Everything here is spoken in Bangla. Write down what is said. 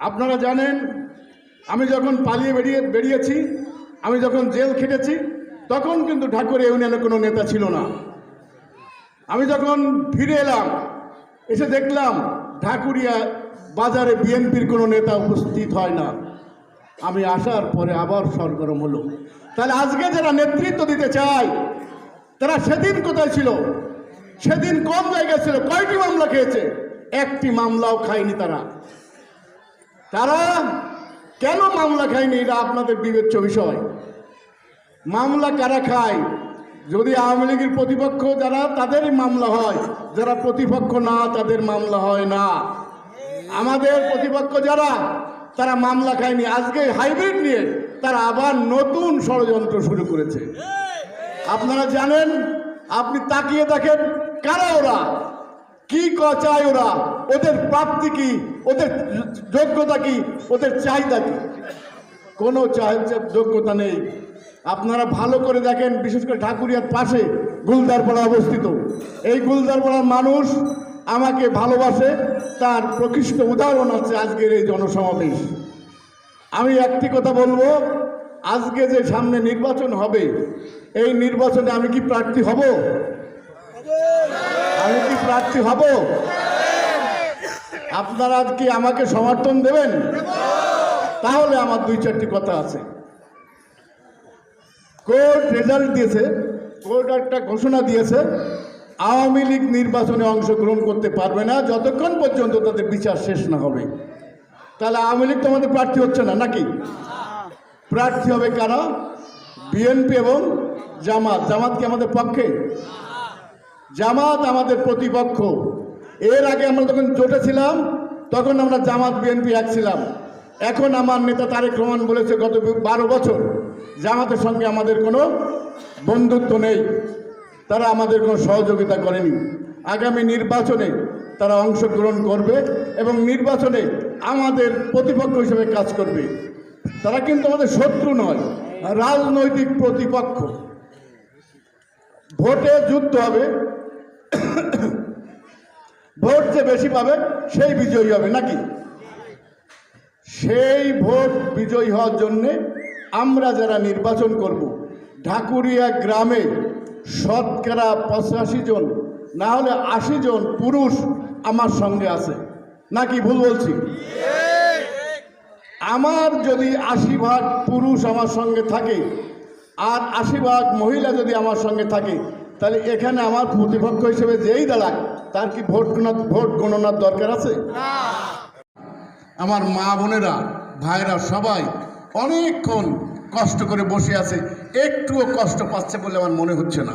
আপনারা জানেন, আমি যখন পালিয়ে বেরিয়ে বেরিয়েছি, আমি যখন জেল খেটেছি, তখন কিন্তু ঠাকুর ইউনিয়নের কোনো নেতা ছিল না। আমি যখন ফিরে এলাম, এসে দেখলাম ঢাকুরিয়া বাজারে বিএনপির কোনো নেতা উপস্থিত হয় না। আমি আসার পরে আবার সরগরম হলো। তাহলে আজকে যারা নেতৃত্ব দিতে চায়, তারা সেদিন কোথায় ছিল? সেদিন কোন জায়গায় ছিল? কয়টি মামলা খেয়েছে? একটি মামলাও খায়নি তারা। তারা কেন মামলা খায়নি? এটা আপনাদের বিবেচ্য বিষয়। মামলা কারা খায়? যদি আওয়ামী লীগের প্রতিপক্ষ যারা, তাদেরই মামলা হয়। যারা প্রতিপক্ষ না, তাদের মামলা হয় না। আমাদের প্রতিপক্ষ যারা, তারা মামলা খায়নি। আজকে হাইব্রিড নিয়ে তারা আবার নতুন ষড়যন্ত্র শুরু করেছে। আপনারা জানেন, আপনি তাকিয়ে দেখেন কারা ওরা? কি ক চায় ওরা? ওদের প্রাপ্তি কি? ওদের যোগ্যতা কি? ওদের চাহিদা কি? কোনো যোগ্যতা নেই। আপনারা ভালো করে দেখেন, বিশেষ করে ঠাকুরিয়ার পাশে গুলদারপাড়া অবস্থিত। এই গুলদারপাড়ার মানুষ আমাকে ভালোবাসে, তার প্রকৃষ্ট উদাহরণ আছে আজকের এই জনসমাবেশ। আমি একটি কথা বলব, আজকে যে সামনে নির্বাচন হবে, এই নির্বাচনে আমি কি প্রার্থী হব? আমি কি প্রার্থী হব? আপনারা কি আমাকে সমর্থন দেবেন? তাহলে আমার দুই চারটি কথা আছে। কোর্ট রেজাল্ট দিয়েছে, কোর্ট একটা ঘোষণা দিয়েছে, আওয়ামী লীগ নির্বাচনে অংশগ্রহণ করতে পারবে না, যতক্ষণ পর্যন্ত তাদের বিচার শেষ না হবে। তাহলে আওয়ামী লীগ তো আমাদের প্রার্থী হচ্ছে না, নাকি? প্রার্থী হবে কারা? বিএনপি এবং জামাত। জামাত কি আমাদের পক্ষে? জামাত আমাদের প্রতিপক্ষ। এর আগে আমরা যখন জোটে ছিলাম, তখন আমরা জামাত বিএনপি এক ছিলাম। এখন আমার নেতা তারেক রহমান বলেছে, গত বারো বছর জামাতের সঙ্গে আমাদের কোনো বন্ধুত্ব নেই। তারা আমাদের কোনো সহযোগিতা করেনি। আগামী নির্বাচনে তারা অংশগ্রহণ করবে এবং নির্বাচনে আমাদের প্রতিপক্ষ হিসেবে কাজ করবে। তারা কিন্তু আমাদের শত্রু নয়, রাজনৈতিক প্রতিপক্ষ। ভোটে যুদ্ধ হবে যে বেশি পাবে, সেই বিজয়ী হবে নাকি? সেই ভোট বিজয়ী হওয়ার জন্যে আমরা যারা নির্বাচন করব, ঢাকুরিয়া গ্রামে শতকরা পঁচাশি জন, না হলে আশি জন পুরুষ আমার সঙ্গে আছে। নাকি ভুল বলছি? আমার যদি আশি ভাগ পুরুষ আমার সঙ্গে থাকে, আর আশি ভাগ মহিলা যদি আমার সঙ্গে থাকে তাহলে এখানে আমার প্রতিপক্ষ হিসেবে যেই দাঁড়াক তার কি ভোট ভোট গণনার দরকার আছে? আমার মা বোনেরা, ভাইরা সবাই অনেকক্ষণ কষ্ট করে বসে আছে, একটুও কষ্ট পাচ্ছে বলে আমার মনে হচ্ছে না।